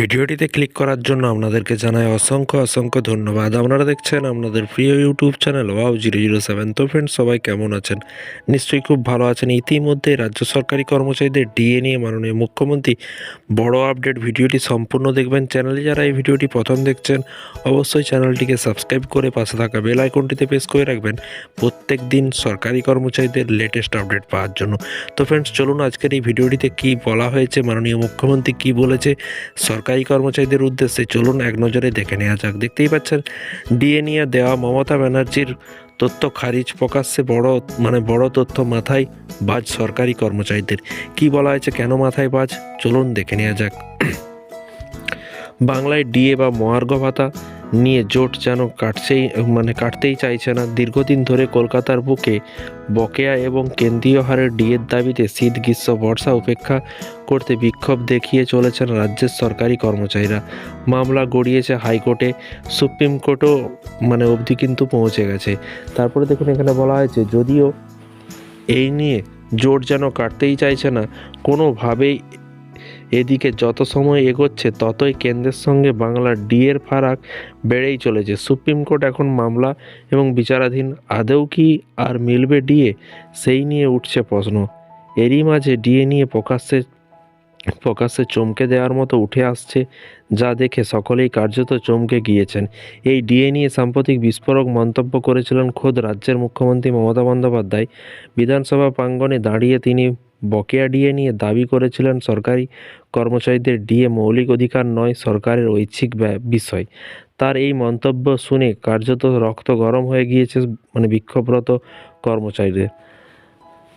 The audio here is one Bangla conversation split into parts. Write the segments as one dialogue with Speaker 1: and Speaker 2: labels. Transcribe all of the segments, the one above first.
Speaker 1: ভিডিওটিতে ক্লিক করার জন্য আপনাদেরকে জানাই অসংখ্য অসংখ্য ধন্যবাদ। আপনারা দেখছেন আপনাদের প্রিয় YouTube channel wow zero zero seven তো ফ্রেন্ডস সবাই কেমন আছেন? নিশ্চয়ই খুব ভালো আছেন। ইতিমধ্যে রাজ্য সরকারি কর্মচারীদের ডিএ নিয়ে মাননীয় মুখ্যমন্ত্রী বড় আপডেট ভিডিওটি সম্পূর্ণ দেখবেন। চ্যানেলে যারা এই ভিডিওটি প্রথম দেখছেন, অবশ্যই চ্যানেলটিকে সাবস্ক্রাইব করে পাশে থাকা বেল আইকনটিতে প্রেস করে রাখবেন প্রত্যেক দিন সরকারি কর্মচারীদের লেটেস্ট আপডেট পাওয়ার জন্য। তো ফ্রেন্ডস চলুন আজকের এই ভিডিওটিতে কি বলা হয়েছে, মাননীয় মুখ্যমন্ত্রী কি বলেছে, সরকারি কর্মচারীদের উদ্দেশ্যে চলুন এক নজরে দেখে নেওয়া যাক। দেখতেই পাচ্ছেন, ডিএ নিয়ে দেওয়া মমতা ব্যানার্জির তথ্য খারিজ প্রকাশ্যে বড় মানে বড় তথ্য মাথায় বাজ সরকারি কর্মচারীদের। কি বলা হয়েছে, কেন মাথায় বাজ? চলুন দেখে নেওয়া যাক। বাংলায় ডিএ বা মহার্ঘ ভাতা নিয়ে জোট যেন কাটছেই মানে কাটতেই চাইছে না, দীর্ঘদিন ধরে কলকাতার বুকে বকেয়া এবং কেন্দ্রীয় হারের ডিএর দাবিতে শীত, গ্রীষ্ম, বর্ষা উপেক্ষা করতে বিক্ষোভ দেখিয়ে চলেছেন রাজ্যের সরকারি কর্মচারীরা। মামলা গড়িয়েছে হাইকোর্টে, সুপ্রিম কোর্টও মানে অবধি কিন্তু পৌঁছে গেছে। তারপরে দেখুন এখানে বলা হয়েছে, যদিও এই নিয়ে জোট যেন কাটতেই চাইছে না, কোনোভাবেই এদিকে যত সময় এগোচ্ছে, ততই কেন্দ্রের সঙ্গে বাংলার ডিএর ফারাক বেড়েই চলেছে। সুপ্রিম কোর্ট এখন মামলা এবং বিচারাধীন আদৌ কি আর মিলবে ডিএ সেই নিয়ে উঠছে প্রশ্ন। এরই মাঝে ডিএ নিয়ে প্রকাশ্যে প্রকাশ্যে চমকে দেওয়ার মতো উঠে আসছে যা দেখে সকলেই কার্যত চমকে গিয়েছেন। এই ডিএ নিয়ে সাম্প্রতিক বিস্ফোরক মন্তব্য করেছিলেন খোদ রাজ্যের মুখ্যমন্ত্রী মমতা বন্দ্যোপাধ্যায়। বিধানসভা প্রাঙ্গণে দাঁড়িয়ে তিনি বকেয়া ডিএ নিয়ে দাবি করেছিলেন সরকারি কর্মচারীদের ডিএ মৌলিক অধিকার নয়, সরকারের ঐচ্ছিক বিষয়। তার এই মন্তব্য শুনে কার্যত রক্ত গরম হয়ে গিয়েছে মানে বিক্ষোভরত কর্মচারীদের।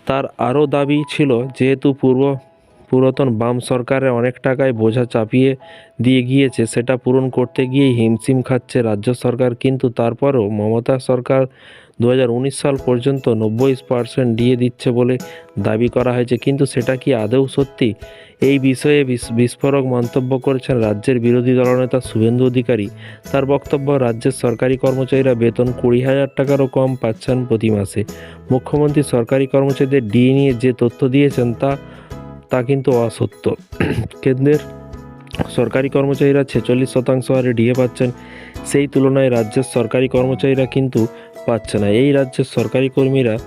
Speaker 1: তার আরও দাবি ছিল, যেহেতু পূর্ব পুরাতন বাম সরকারের অনেক টাকায় বোঝা চাপিয়ে দিয়ে গিয়েছে, সেটা পূরণ করতে গিয়েই হিমশিম খাচ্ছে রাজ্য সরকার। কিন্তু তারপরও মমতা সরকার দু হাজার উনিশ সাল পর্যন্ত নব্বই পার্সেন্ট দিয়ে দিচ্ছে বলে দাবি করা হয়েছে। কিন্তু সেটা কি আদৌ সত্যি? এই বিষয়ে বিস্ফোরক মন্তব্য করেছেন রাজ্যের বিরোধী দলনেতা শুভেন্দু অধিকারী। তার বক্তব্য, রাজ্যের সরকারি কর্মচারীরা বেতন কুড়ি হাজার টাকারও কম পাচ্ছেন প্রতি মাসে। মুখ্যমন্ত্রী সরকারি কর্মচারীদের ডিএ নিয়ে যে তথ্য দিয়েছেন তা তা কিন্তু অসত্য। কেন্দ্রের সরকারি কর্মচারীরা ছেচল্লিশ শতাংশ হারে ডিএ পাচ্ছেন। সেই তুলনায় রাজ্যের সরকারি কর্মচারীরা কিন্তু পাচ্ছে না। এই রাজ্যের সরকারি কর্মীরা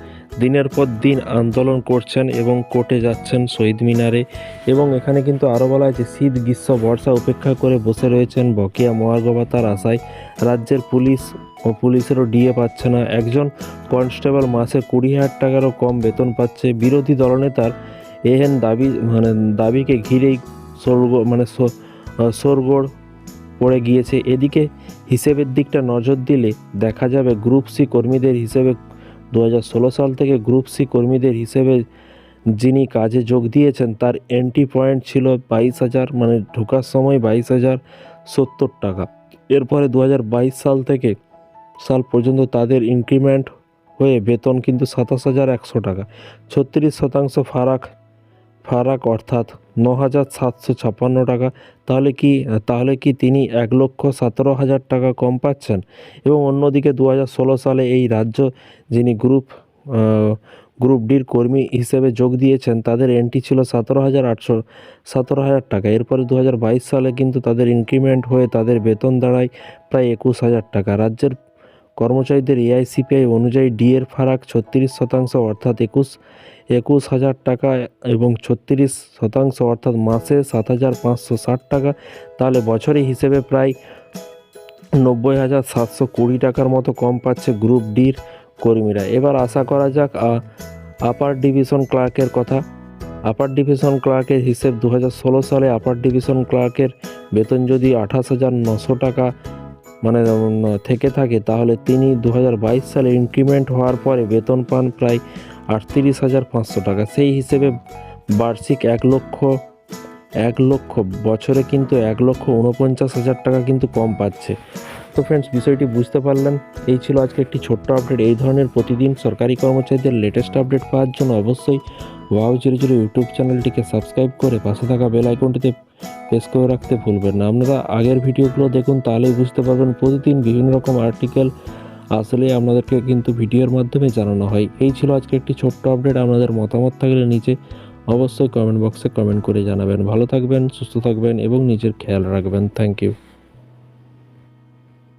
Speaker 1: দিনের পর দিন আন্দোলন করছেন এবং কোর্টে যাচ্ছেন শহীদ মিনারে এবং এখানে কিন্তু আরও বলা হয়েছে শীত গ্রীষ্ম বর্ষা উপেক্ষা করে বসে রয়েছেন বকেয়া মহার্ঘ ভাতার আশায় রাজ্যের পুলিশ ও পুলিশেরও ডিএ পাচ্ছে না। একজন কনস্টেবল মাসে কুড়ি হাজার টাকারও কম বেতন পাচ্ছে। বিরোধী দলনেতার এহেন দাবি মানে দাবিকে ঘিরেই সরগোড় মানে সো- আহ, শোরগোড় পড়ে গিয়েছে। এদিকে হিসেবের দিকটা নজর দিলে দেখা যাবে গ্রুপ সি কর্মীদের হিসেবে দু হাজার ষোলো সাল থেকে গ্রুপ সি কর্মীদের হিসেবে যিনি কাজে যোগ দিয়েছেন, তার এন্ট্রি পয়েন্ট ছিল বাইশ হাজার মানে ঢোকার সময় বাইশ হাজার সত্তর টাকা। এরপরে দু হাজার বাইশ সাল থেকে সাল পর্যন্ত তাদের ইনক্রিমেন্ট হয়ে বেতন কিন্তু সাতাশ হাজার একশো টাকা। ছত্রিশ শতাংশ ফারাক ফারাক অর্থাৎ ন হাজার সাতশো ছাপ্পান্ন টাকা। তাহলে কি তাহলে কি তিনি এক লক্ষ সতেরো হাজার টাকা কম পাচ্ছেন? এবং অন্যদিকে দু হাজার ষোলো সালে এই রাজ্য যিনি গ্রুপ গ্রুপ ডির কর্মী হিসেবে যোগ দিয়েছেন, তাদের এন্ট্রি ছিল সতেরো হাজার আটশো সতেরো হাজার টাকা। এরপরে দু হাজার বাইশ সালে কিন্তু তাদের ইনক্রিমেন্ট হয়ে তাদের বেতন দাঁড়ায় প্রায় একুশ হাজার টাকা। রাজ্যের কর্মচারীদের এআইসিপিআই অনুযায়ী ডি এর ফারাক ছত্রিশ শতাংশ অর্থাৎ একুশ একুশ হাজার টাকা এবং ছত্রিশ শতাংশ অর্থাৎ মাসে সাত হাজার পাঁচশো ষাট টাকা। তাহলে বছরে হিসেবে প্রায় নব্বই হাজার সাতশো কুড়ি টাকার মতো কম পাচ্ছে গ্রুপ ডির কর্মীরা। এবার আশা করা যাক আপার ডিভিশন ক্লার্কের কথা। আপার ডিভিশন ক্লার্কের হিসেব দু সালে আপার ডিভিশন ক্লার্কের বেতন যদি আঠাশ হাজার নশো টাকা মানে থেকে থাকে, তাহলে তিনি দু হাজার বাইশ সালে ইনক্রিমেন্ট হওয়ার পরে বেতন পান প্রায় আটত্রিশ হাজার পাঁচশো টাকা। সেই হিসেবে বার্ষিক এক লক্ষ এক লক্ষ, বছরে কিন্তু এক লক্ষ উনপঞ্চাশ হাজার টাকা কিন্তু কম পাচ্ছে। তো ফ্রেন্ডস বিষয়টি বুঝতে পারলেন। এই ছিল আজকে একটি ছোট্ট আপডেট এই ধরনের প্রতিদিন সরকারি কর্মচারীদের লেটেস্ট আপডেট পাওয়ার জন্য অবশ্যই ওয়াও জিরো জিরো ইউটিউব চ্যানেলটিকে সাবস্ক্রাইব করে পাশে থাকা বেল আইকনটিতে প্রেস করে রাখতে ভুলবেন না। আপনারা আগের ভিডিওগুলো দেখুন, তাহলেই বুঝতে পারবেন প্রতিদিন বিভিন্ন রকম আর্টিকেল আসলে আপনাদেরকে কিন্তু ভিডিওর মাধ্যমে জানানো হয়। এই ছিল আজকে একটি ছোট্ট আপডেট আপনাদের মতামত থাকলে নিচে অবশ্যই কমেন্ট বক্সে কমেন্ট করে জানাবেন। ভালো থাকবেন, সুস্থ থাকবেন এবং নিজের খেয়াল রাখবেন। Thank you